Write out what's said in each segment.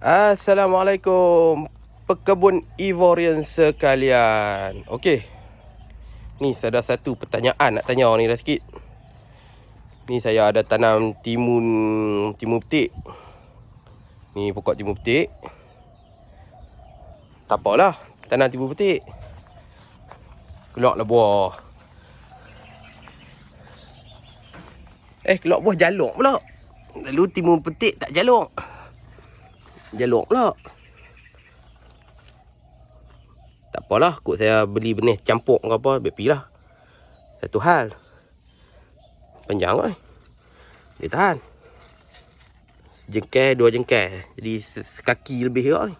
Assalamualaikum Pekebun Ivorian sekalian. Okey. Ni ada satu pertanyaan nak tanya ni dah sikit. Ni saya ada tanam timun timun petik. Ni pokok timun petik. Tak apalah Tanam timun petik. Keluarlah buah. Eh keluar buah jaluk pula. Lalu timun petik tak jaluk Jaluk pula. Tak apalah Kot saya beli benih campur ke apa Baik lah Satu hal. Panjang kan Dia tahan. Sejengkai dua jengkai Jadi se- sekaki lebih juga ni.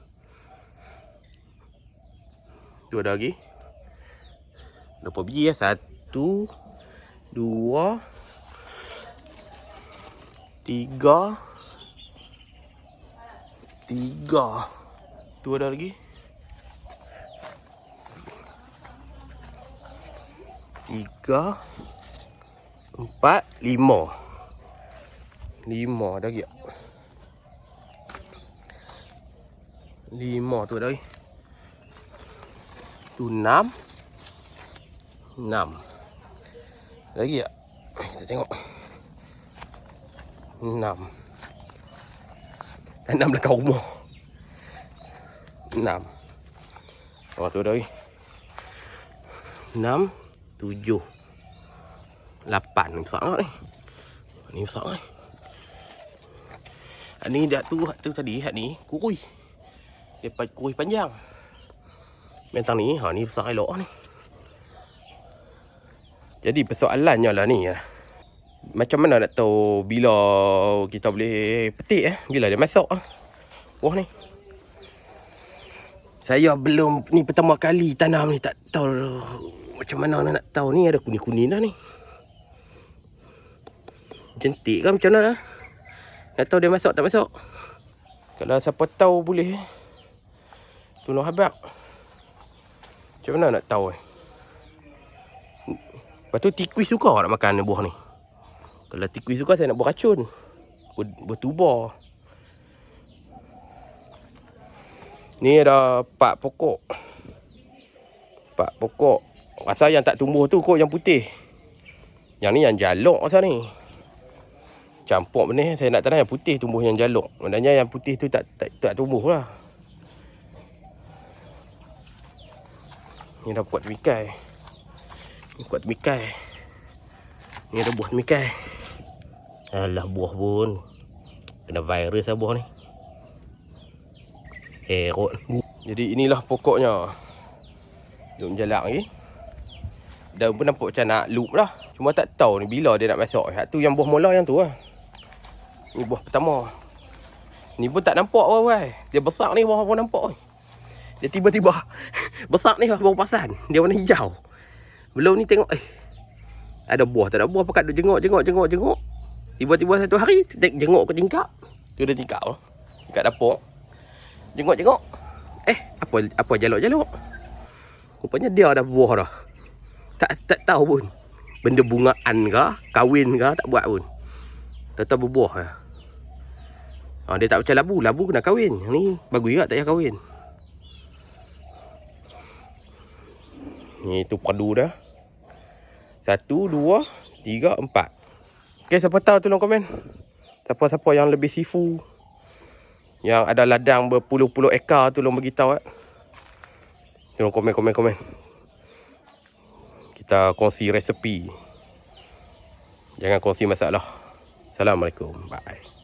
Tu ada lagi. Berapa biji ya Satu Dua Tiga Tiga. Tu ada lagi? Tiga. Empat. Lima. Lima ada lagi tak? Lima tu ada lagi. Tu enam. Enam. Lagi tak? Kita tengok. Enam Tanam belakang rumah. Enam. Oh tu dah lagi Enam Tujuh. Lapan. Ni besar ni Ni besar ni Ni dah tu tu tadi Hak ni Kurui Dia kurui panjang. Mentang ni Ha ni besar elok ni. Jadi persoalannya lah ni ya. Macam mana nak tahu Bila kita boleh petik eh? Bila dia masuk ah. Wah ni. Saya belum Ni pertama kali tanam ni Tak tahu Macam mana nak tahu. Ni Ada kuning-kuning dah ni. Cantik kan macam mana lah Nak tahu dia masuk tak masuk Kalau siapa tahu boleh Tolong habak Macam mana nak tahu eh? Lepas tu tikus suka nak makan buah ni Kalau tikus suka saya nak beracun Ber, Bertubar. Ni ada empat pokok. Empat pokok. Rasa yang tak tumbuh tu kot yang putih. Yang ni yang jaluk rasa ni. Campur benih Saya nak tanam yang putih tumbuh yang jaluk Maknanya yang putih tu tak tak, tak tumbuh lah. Ni dah buat temikai Ni buat temikai Ni ada buah temikai Alah buah pun. Kena virus lah buah ni. Herot Jadi inilah pokoknya. Duk menjalak lagi Daun pun nampak macam nak loop lah Cuma tak tahu ni bila dia nak masuk Hak tu yang buah mula yang tu lah. Ni buah pertama. Ni pun tak nampak wah wah. Dia besar ni buah pun nampak weh. Dia tiba-tiba Besar ni baru pasan. Dia warna hijau. Belum ni tengok eh. Ada buah tak ada buah Pekat duk jenguk jenguk jenguk jenguk Tiba-tiba satu hari Tek jenguk ke tingkap? Tu dia tingkap lah Tingkap dapur. Jenguk jenguk Eh apa apa jaluk-jaluk? Rupanya dia ada buah dah. Tak tak tahu pun. Benda bungaan ke Kahwin ke Tak buat pun. Tak berbuah lah. Ha, Dia tak macam labu. Labu kena kahwin. Ni bagus juga tak payah kahwin. Ni tu padu dah. Satu, dua, tiga, empat. Okay, siapa tahu tolong komen. Siapa-siapa yang lebih sifu. Yang ada ladang berpuluh-puluh ekar tolong beritahu. Eh. Tolong komen, komen, komen. Kita kongsi resepi. Jangan kongsi masalah. Assalamualaikum. Bye.